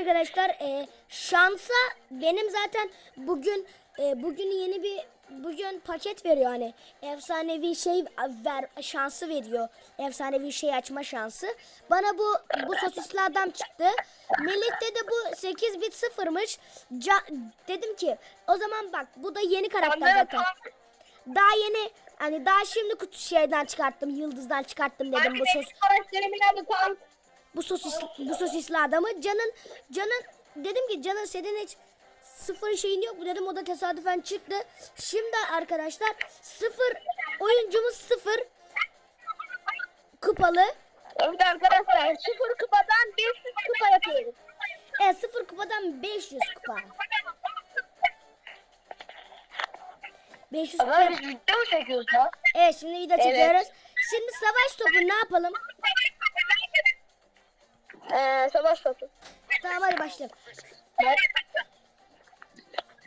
arkadaşlar e, şansa benim zaten bugün e, bugün yeni bir bugün paket veriyor hani efsanevi şey ver şansı veriyor. Efsanevi şey açma şansı. Bana bu bu sosisli adam çıktı. Melih'te de bu 8 bit sıfırmış. Ca- dedim ki o zaman bak bu da yeni karakter zaten. daha yeni hani daha şimdi kutu şeyden çıkarttım yıldızdan çıkarttım dedim bu sos Karakterimin adı Tank. Bu sosis bu sosisli adamı canın canın dedim ki canın senin hiç sıfır şeyin yok mu dedim o da tesadüfen çıktı. Şimdi arkadaşlar sıfır oyuncumuz sıfır kupalı. Evet arkadaşlar sıfır kupadan 500 kupa yapıyoruz. E sıfır kupadan 500 kupa. 500 kupa. Ama biz video mu çekiyoruz ha? Evet şimdi video çekiyoruz. Şimdi savaş topu ne yapalım? Eee savaş topu. Tamam hadi başlayalım.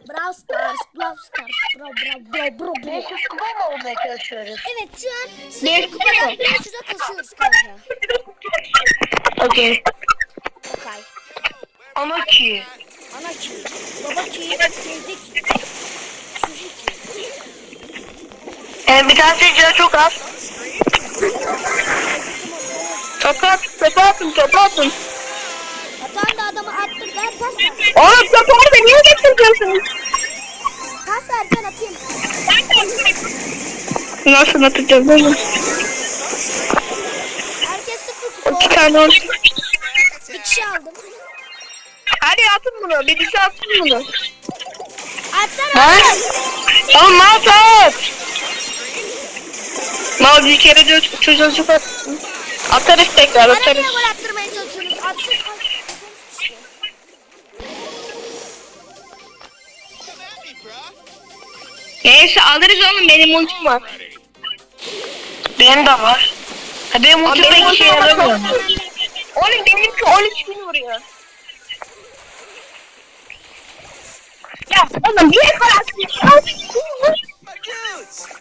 Brawl Stars, Brawl Stars, bro bro bro bro bro. 500 kupa mı olmaya çalışıyoruz? Evet şu an sıfır kupadan 500'e kasıyoruz kanka. Okey. Okay. Ama ki. Ana ki, baba ki, teyze ki, sizi ki. Ee, bir tanesi çok az. Topu at, topu atın, topu atın. Atan da adamı attım ben pas ver. Oğlum topu orada niye getiriyorsunuz? Pas ver ben atayım. Nasıl atacağız oğlum? Herkes sıfır kupa İki oldu. tane olsun. Bir kişi aldım. Hadi atın bunu, birisi atsın bunu. Atsana. Ha? Oğlum at at. Mal bir kere çok atsın. Atarız tekrar Bana niye atarız. gol attırmaya çalışıyorsunuz? Atsın. Ay, Neyse alırız oğlum benim ultim var. Benim de var. Ha benim ultim pek işe yaramıyor. Oğlum benimki 13 bin vuruyor. Ya oğlum niye kararsın?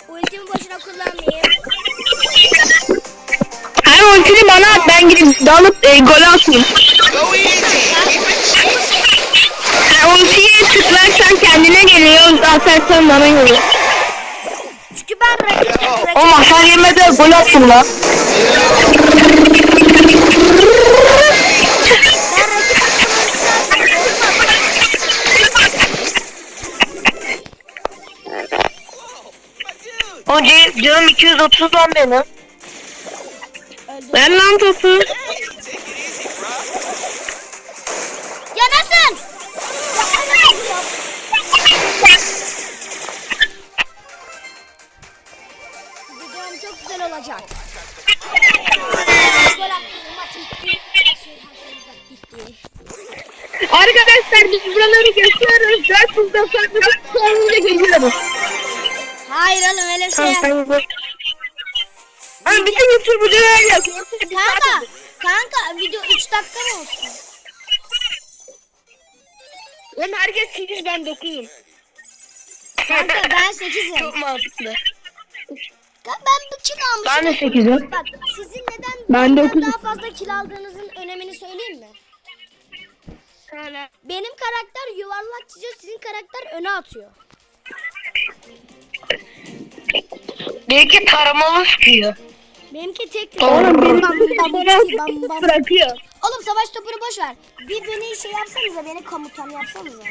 Ultimi boşuna kullanmayayım. Ultini bana at ben gidip dalıp e, gol atayım. Ha, ultiyi tıklarsan kendine geliyor, atarsan bana geliyor. Çünkü ben rakip, rakip Oğlum hasar yemede gol attın lan. Ben rakip takımın O ce- canım 230 lan benim. Ben lan topu. Ya nasıl? Videom çok güzel olacak. Şey-. Arkadaşlar biz buraları geçiyoruz. 490 sonunda geliyoruz. Hayır oğlum öyle bir şey Hani bütün YouTuber'cılar yapıyor. Kanka, kanka video 3 dakika mı olsun? Lan herkes 8 ben 9'um. Kanka ben 8'im. Çok mantıklı. Kanka ben bir kil almışım. Ben de 8'im. Bak sizin neden Ben de benden okudum. daha fazla kil aldığınızın önemini söyleyeyim mi? Benim karakter yuvarlak çiziyor, sizin karakter öne atıyor. Belki taramalı sıkıyor. Benimki tek Oğlum benim bam. bırakıyor. Oğlum savaş topunu boş ver. Bir beni şey yapsanıza, beni komutan yapsanıza.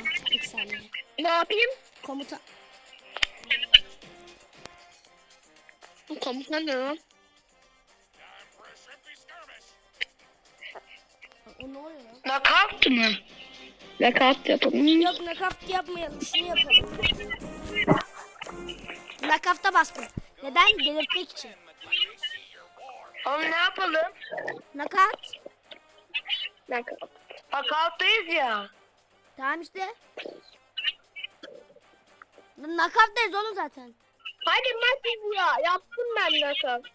Saniye. Ne yapayım? Komutan. Bu komutan ne lan? O ne oluyor lan? Nakavt mı? Nakavt yapalım. Yok nakaft yapmayalım, şunu yapalım. Nakafta bastım. Neden? Belirtmek için. Oğlum ne yapalım? Nakat. Nakavt. Nakavttayız ya. Tamam işte. Nakaftayız oğlum zaten. Hadi maç ya. Yaptım ben nakavt.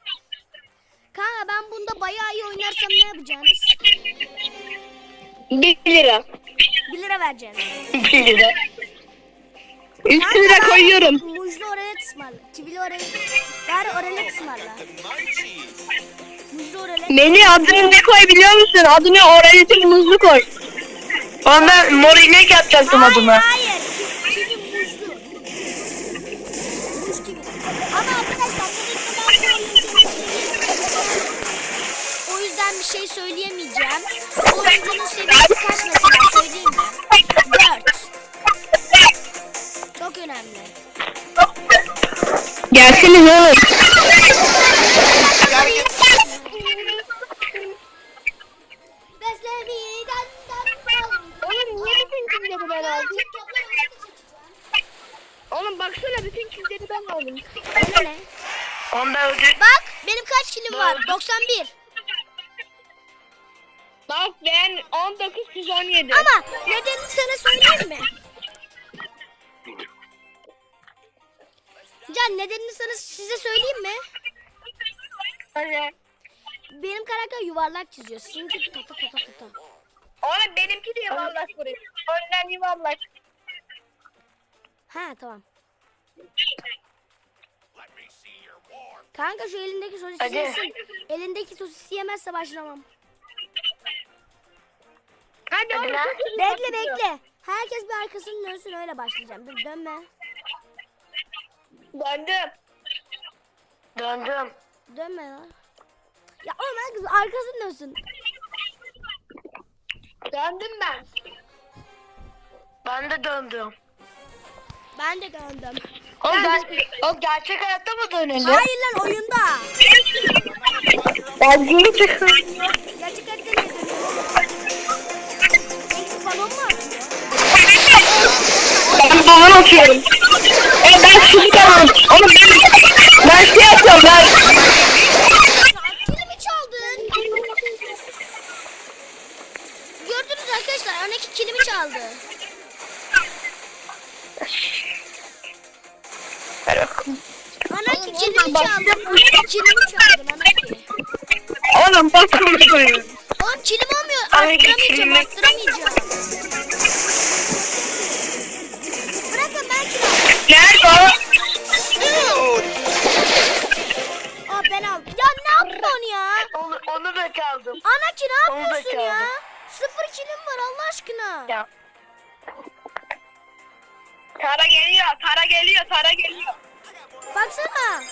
Kanka ben bunda bayağı iyi oynarsam ne yapacaksınız? 1 lira. 1 lira vereceksiniz. 1 lira. 3 Kanka lira koyuyorum. Muzlu oralet ısmarla. Çivili oralet. Bari oralet ısmarla. Beni adını ne koy biliyor musun? Adını oraya muzlu koy. Oğlum ben mor inek yapacaktım Hayır adına. hayır. Çünkü muzlu. Muz gibi. Ama arkadaşlar tabii ki ben bu oyuncunun seviyesi O yüzden bir şey söyleyemeyeceğim. Oyuncunun seviyesi kaç mesela söyleyeyim mi? 4. Çok önemli. Gelsiniz. Oğlum 17. Ama nedenini sana söyleyeyim mi? Can nedenini sana size söyleyeyim mi? Benim karakter yuvarlak çiziyor. Sizinki ta ta ta ta ta ta. Oğlum benimki de yuvarlak vuruyor. Önden yuvarlak. Ha tamam. Kanka şu elindeki sosisi yesin. Elindeki sosisi yemezse başlamam. Hadi oğlum. lan. Bekle bekle. Herkes bir arkasını dönsün öyle başlayacağım. Dur dönme. Döndüm. Döndüm. Dönme lan. Ya oğlum herkes arkasını dönsün. Döndüm ben. Ben de döndüm. Ben de döndüm. Oğlum, ben, oğlum gerçek hayatta mı dönelim? Hayır lan oyunda. Ben geri çıkıyorum. Gerçek Ben balon atıyorum. E ben çocuk alalım. Oğlum ben, ben şey yapıyorum ben. Kilimi çaldın. Gördünüz arkadaşlar Anaki kilimi çaldı. Ver bakalım. Anaki kilimi çaldı. Anaki kilimi çaldın Anaki. Oğlum bakın koyuyorum. Oğlum kilim olmuyor. Anaki Arttıramayacağım kilimi- arttıramayacağım. Bırakın ben kilim aldım. Nerede o? Aa ben aldım. Ya ne yapıyorsun ya? Onu, onu da çaldım. Anaki ne Onu da yapıyorsun ya? Sıfır kilim var Allah aşkına. Ya. Tara geliyor. Tara geliyor. Tara geliyor. Baksana.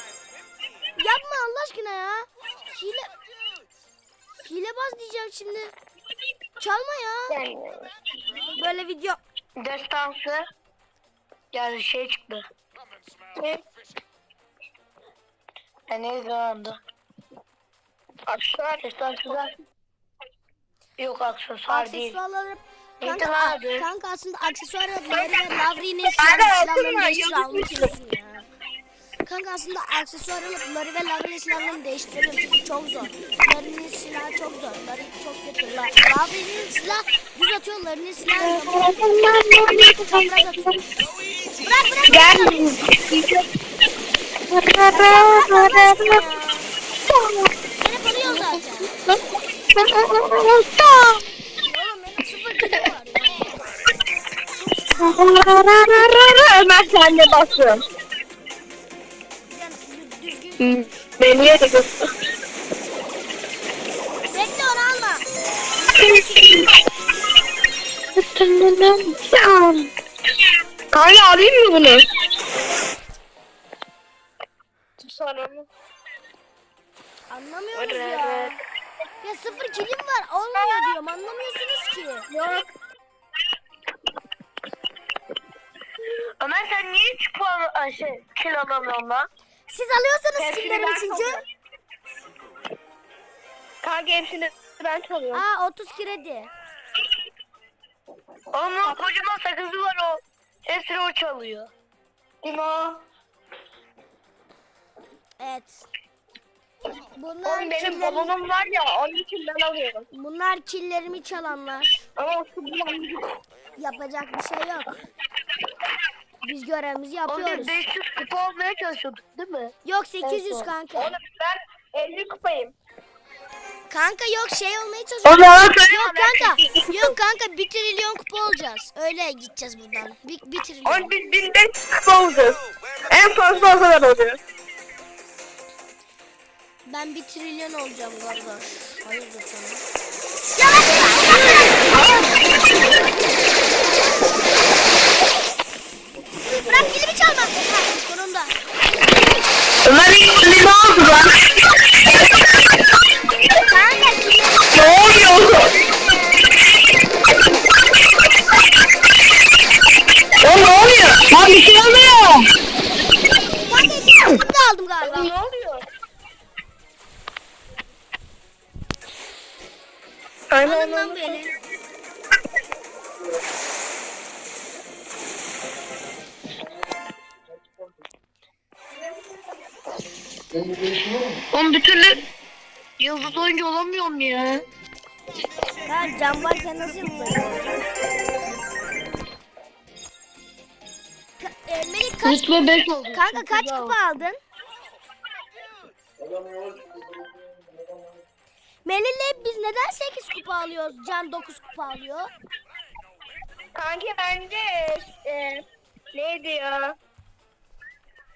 Yapma Allah aşkına ya. Hile... Hilebaz diyeceğim şimdi. Çalma ya. Böyle video. Destansı. Yani şey çıktı. Ne? Ya ne zamandı? Akşam. Destansılar. Yok aksesuar değil. Aksesuarları Neydi Kanka, kanka aslında aksesuarları Larry ve Lavri'nin silahlarını yıldız Unutuyorsun ya. Kanka aslında aksesuarları Larry ve Lavri'nin silahlarını değiştirelim çünkü çok zor. Larry'nin silahı çok zor. Larry çok kötü. La Lavri'nin silah düz atıyor. Larry'nin silahı çapraz atıyor. Bırak bırak. Gel. Seni koruyor zaten. Oğlum benim sıfır kilim var. Ömer sen de basın. Can, düz- düzgün. Beni de göster. Bekle onu alma. Kanka alayım mı bunu? Mı? Anlamıyoruz ya. Ya sıfır kilim var olmuyor diyorum anlamıyorsunuz ki. Yok. Ömer sen niye hiç puan ay, şey kil alamıyorsun lan? Siz alıyorsanız Hepsini killerimi ben çünkü. çalıyorum. Kanka hepsini ben çalıyorum. Aa 30 kredi. Onun kocaman sakızı var o. Hepsini o çalıyor. Kim o? Evet. Bunlar Oğlum benim killerim- balonum var ya onun için ben alıyorum. Bunlar killerimi çalanlar. Ama şu balon Yapacak bir şey yok. Biz görevimizi Oğlum yapıyoruz. biz 500 kupa olmaya çalışıyorduk değil mi? Yok 800 kanka. Oğlum ben 50 kupayım. Kanka yok şey olmaya çalışıyorum. Yok kanka. Şey- yok kanka bir trilyon kupa olacağız. Öyle gideceğiz buradan. Bir, bir trilyon. Oğlum biz binden kupa olacağız. En fazla o kadar oluyor. Ben bir trilyon olacağım galiba. Hayırdır sana. Bırak dilimi çalma. Ha, sonunda. Ömer iyi ne oldu lan? vuruyor. Oğlum ne oluyor? Lan bir şey oluyor. Ben de galiba. Ne oluyor? Aynen Alın beni. Oğlum bir türlü yıldız oyuncu olamıyorum ya. Ha cam varken nasıl yapacağız? Ka- e, Melih kaç, Rütbe 5 oldu. kanka kaç kupa aldın? Melih'le biz neden 8 kupa alıyoruz? Can 9 kupa alıyor. Kanki bence e, neydi ya?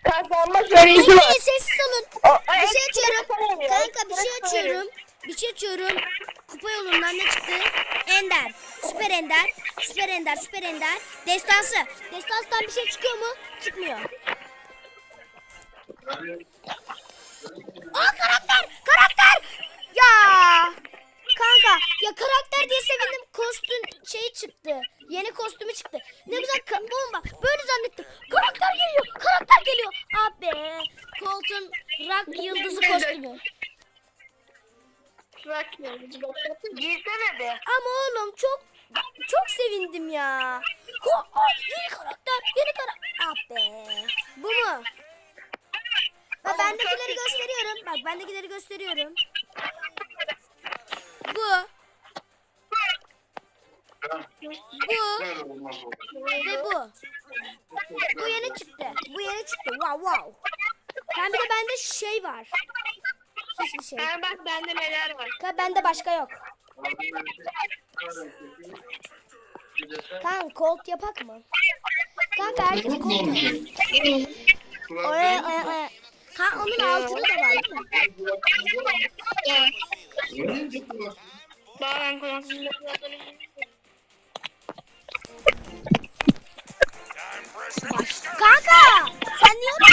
Kazanma süresi Melih var. sessiz olun. O- Bir evet, şey açıyorum. Kanka bir şey açıyorum. Bir şey açıyorum. Kupa yolundan ne çıktı? Ender. Süper Ender. Süper Ender. Süper Ender. Destansı. Destanstan bir şey çıkıyor mu? Çıkmıyor. Aa karakter. Karakter. Ya. Kanka ya karakter diye sevindim. Kostüm şeyi çıktı. Yeni kostümü çıktı. Ne güzel bomba. Böyle zannettim. Karakter geliyor. Karakter geliyor. Abi. Colt'un rock yıldızı kostümü. Girsene de. Ama oğlum çok çok sevindim ya. Ko Aa, yeni karakter, yeni karakter. Ah be. Bu mu? Bak bendekileri gösteriyorum. Bak bendekileri gösteriyorum. Bu. Bu ve bu. Bu yeni çıktı. Bu yeni çıktı. Wow wow. Hem de bende şey var. Hiçbir şey. Ha bak bende neler var. Ka bende başka yok. Kan Colt yapak mı? Kanka herkes Colt yapar. Oya oya oya. Ha onun altını da var değil mi? Ben kulaklarımda Kanka sen niye onu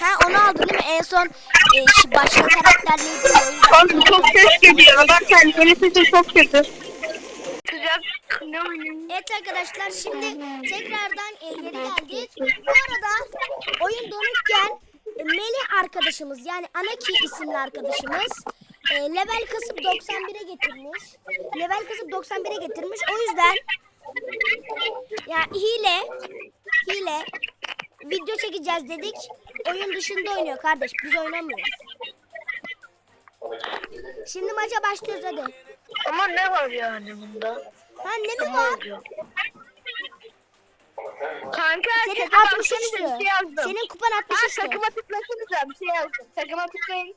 Ha onu aldın değil mi? En son e, şu başka karakter neydi? ya, o yüzden. Kanka çok ses geliyor. Bak sen senin sesin çok kötü. Sıcak ne oynayayım? Evet arkadaşlar şimdi tekrardan e, geri geldik. Bu arada oyun donukken e, Melih arkadaşımız yani Anaki isimli arkadaşımız e, level kasıp 91'e getirmiş. Level kasıp 91'e getirmiş. O yüzden ya hile hile video çekeceğiz dedik. Oyun dışında oynuyor kardeş. Biz oynamıyoruz. Şimdi maça başlıyoruz hadi. Ama ne var yani bunda? Ha ne mi var? Kanka Senin takıma 63'tü. tıklasanıza bir şey yazdım. Senin kupan Ha 63'tü. takıma tıklasanıza bir şey yazdım. Takıma tıklayın.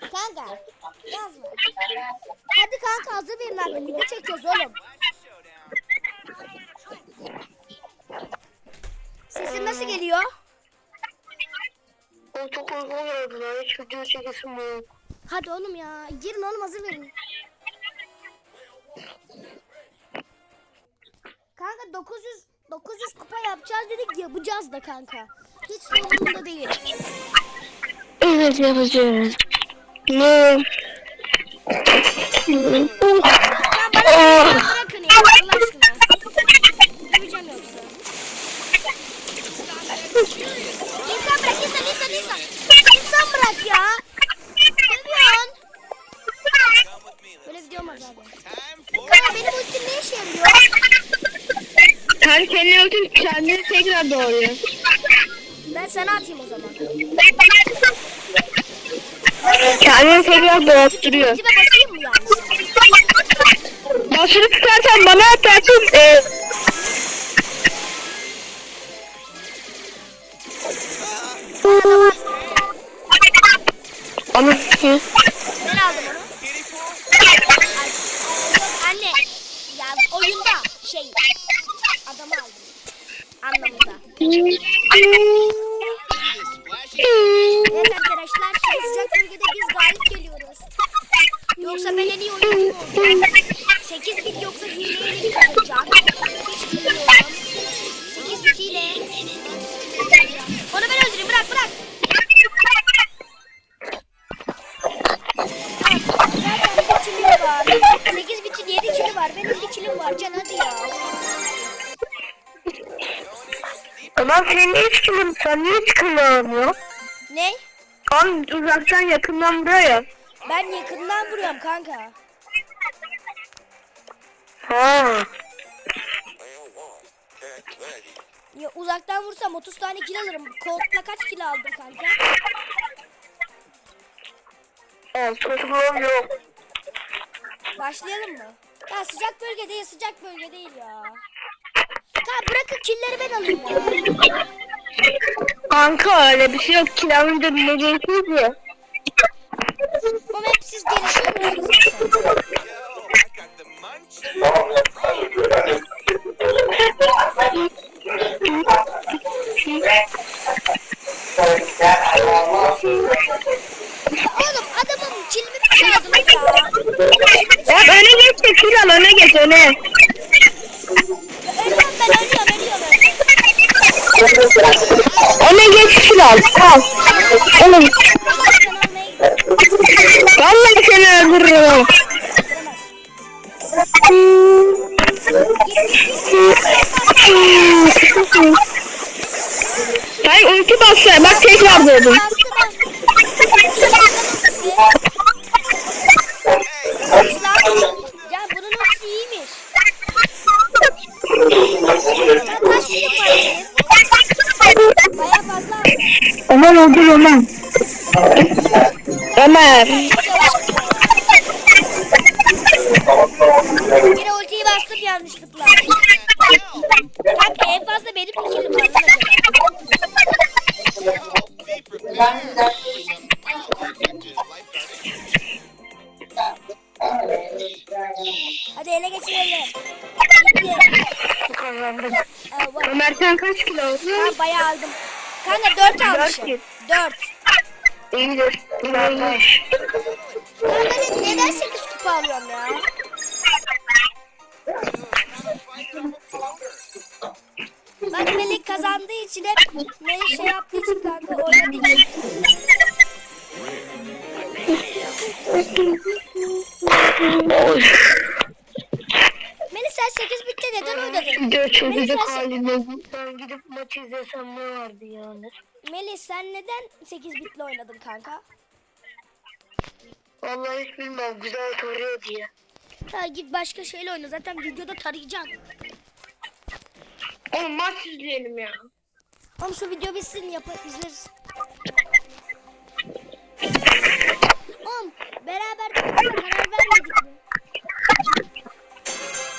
Kanka yazma. Hadi kanka hazır verin artık video çekiyoruz oğlum. Sesin nasıl geliyor? O çok uygun geldi lan. Hiç video çekesim yok. Hadi oğlum ya girin oğlum hazır verin. Kanka 900 900 kupa yapacağız dedik yapacağız da kanka. Hiç sorununda değil. Evet yapacağız. Ne? Ya bana bir bırakın ya Allah aşkına. Döveceğim yoksa. İnsan bırak insan insan insan. İnsan bırak ya. Dövüyorsun. Böyle video olmaz abi. Kanka benim ultim ne işe yarıyor? Sen kendi öldün kendini tekrar doğruyor. Ben sana atayım o zaman. Kendini tekrar doğurtturuyor. Ultime basayım mı yani? Basını tutarsan bana atarsın. E, 8 bit yoksa hileyle mi bilmiyorum. 8 bit hile. Onu ben öldüreyim bırak bırak. Zaten bir kilim var. 8 bitin 7 kili var. Benim bir kilim var. Can hadi ya. Ama senin hiç kimin, sen niye hiç kullanmıyor? Ne? An uzaktan yakından buraya. Ben yakından vuruyorum kanka. Ha. Ya uzaktan vursam 30 tane kill alırım. Colt'la kaç kill aldın kanka? Evet, çocuğum yok. Başlayalım mı? Ya sıcak bölge değil, sıcak bölge değil ya. Kanka bırakın killleri ben alayım ya. Kanka öyle bir şey yok. Kilavını da bileceksiniz ya. Ama hep siz gelişiyor musunuz Oğlum adamın killimi mi çaldınız ya? Ya öne geç de kil al öne geç öne. Ölüyorum ben ölüyorum ölüyorum. Öne geç kil al. Al. Oğlum vallahi seni öldürürüm. Hayır ulti bassa bak tekrar doğdum. Bastı. Ya bunun ultisi iyiymiş. Kaç senin? Baya fazla. Ömer öldür Ömer. Ömer. Sen kaç kilo aldın? Ben bayağı aldım. Kanka 4 almışım. kill. 4. İyidir. Ben böyle neden 8 kupa alıyorum ya? Bak Melih kazandığı için hep Melih şey yaptığı için kanka oynadığı için. Melih sen 8 bitti halimde. Ben gidip maçı izlesem ne vardı yani? Melih sen neden 8 bitle oynadın kanka? Vallahi hiç bilmem. Güzel soruyor diye. Ha git başka şeyle oyna zaten videoda tarayacaksın. Oğlum maç izleyelim ya. Oğlum şu video bitsin yapar izleriz. Oğlum beraber de karar vermedik mi?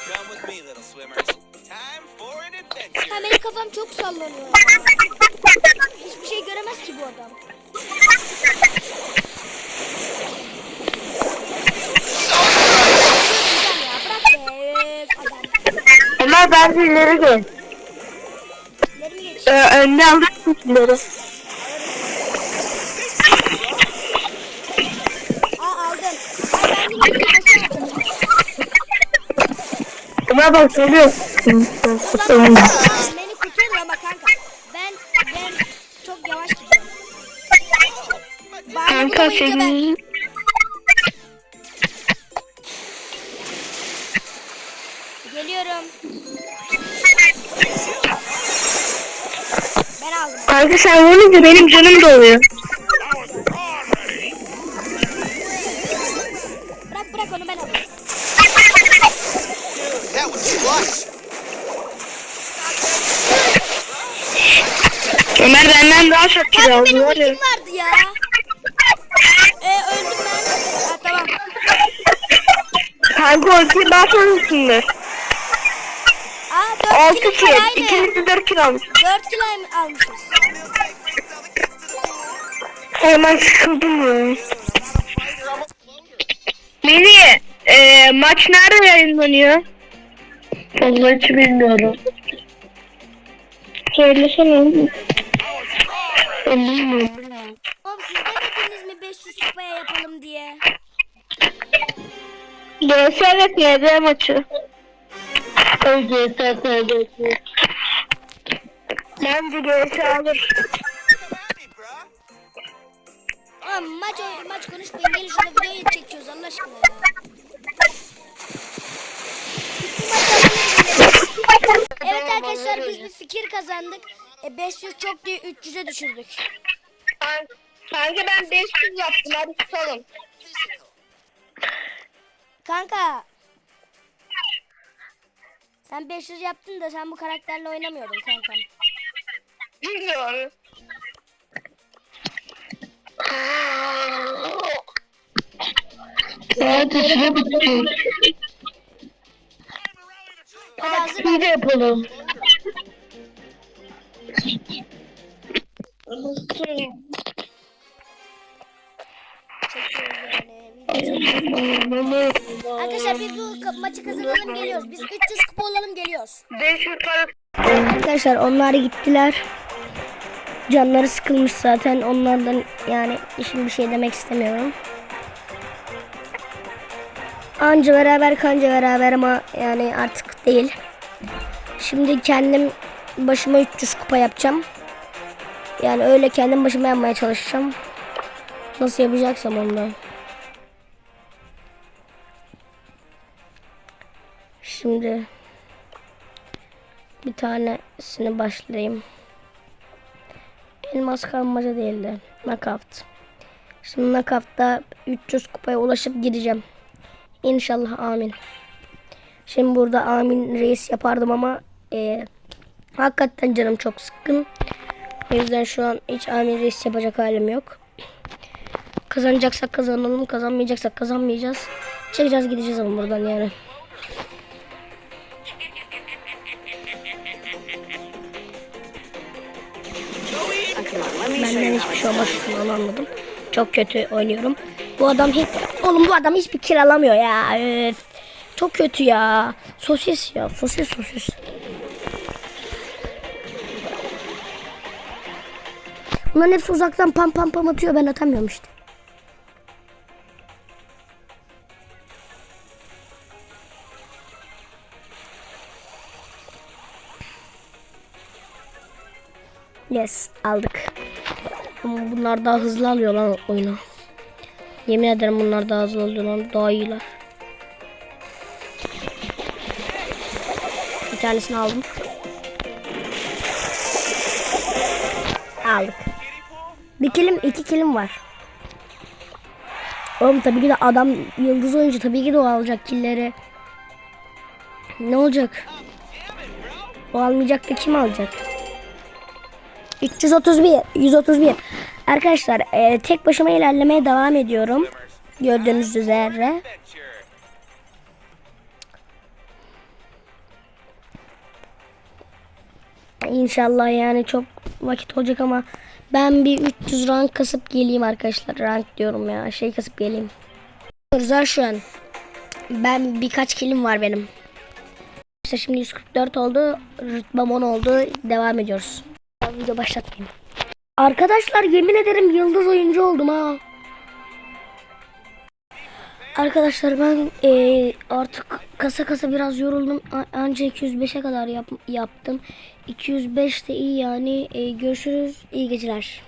Come with me, little swimmers. Ha benim kafam çok sallanıyor. Hiçbir şey göremez ki bu adam. Ömer ben de ileri gel. İleri mi geç? Ee, önüne alırsın ileri. Aa aldın. Ay ben de bir basamadım. Ömer bak. Ulan beni kurtarır ama kanka. Ben ben çok yavaş gidiyorum. Bari Kanka ben... senin... Geliyorum. Ben aldım. Kanka sen vurunca benim canım doluyor. Kanka ultiyi basmamışsındır. Aa 4 6 kilo kilo. var aynı. İkimiz de 4 kilo almış. 4 kilo almışız. Hemen sıkıldım ya. Melih, e, maç nerede yayınlanıyor? Vallahi hiç bilmiyorum. Söylesene. Bilmiyorum. GS ve PD maçı. O GS PD. Bence GS alır. Oğlum maç oyun maç konuşmayın. Gelin şurada videoyu çekiyoruz Allah aşkına ya. Evet arkadaşlar biz bir fikir kazandık. E, 500 çok diye 300'e düşürdük. Kanka ben 500 yaptım hadi tutalım. Kanka. Sen 500 yaptın da sen bu karakterle oynamıyordun kankam. Doğru. Saat işine bitti. Hadi hazır Bir de yapalım. çekiyoruz yani. Video çekiyoruz. Arkadaşlar biz bu maçı kazanalım geliyoruz. Biz 300 kupa olalım geliyoruz. 500 para Arkadaşlar onlar gittiler. Canları sıkılmış zaten. Onlardan yani şimdi bir şey demek istemiyorum. Anca beraber kanca beraber ama yani artık değil. Şimdi kendim başıma 300 kupa yapacağım. Yani öyle kendim başıma yapmaya çalışacağım. Nasıl yapacaksam ondan. Şimdi bir tanesini başlayayım. Elmas kalmaca değil de knockout. Şimdi knockout'ta 300 kupaya ulaşıp gideceğim. İnşallah amin. Şimdi burada amin reis yapardım ama e, hakikaten canım çok sıkkın. O yüzden şu an hiç amin reis yapacak halim yok. Kazanacaksak kazanalım, kazanmayacaksak kazanmayacağız. Çekeceğiz gideceğiz ama buradan yani. Şunu anladım. Çok kötü oynuyorum. Bu adam hiç... Oğlum bu adam hiçbir kill alamıyor ya. Öf. Çok kötü ya. Sosis ya. Sosis sosis. Bunların hepsi uzaktan pam pam pam atıyor. Ben atamıyorum işte. Yes aldık. Bunlar daha hızlı alıyor lan oyunu. Yemin ederim bunlar daha hızlı alıyor lan. Daha iyiler. Bir tanesini aldım. Aldık. Bir kilim, iki kilim var. Oğlum tabii ki de adam yıldız oyuncu tabii ki de o alacak killeri. Ne olacak? O almayacak da kim alacak? 331, 131. Arkadaşlar e, tek başıma ilerlemeye devam ediyorum. Gördüğünüz üzere. İnşallah yani çok vakit olacak ama ben bir 300 rank kasıp geleyim arkadaşlar. Rank diyorum ya. Şey kasıp geleyim. Güzel şu an. Ben birkaç kilim var benim. İşte şimdi 144 oldu. Rütbem 10 oldu. Devam ediyoruz. Ben video başlatmayayım. Arkadaşlar yemin ederim yıldız oyuncu oldum ha. Arkadaşlar ben eee, artık kasa kasa biraz yoruldum. Anca 205'e kadar yap- yaptım. 205 de iyi yani. Eee, görüşürüz. İyi geceler.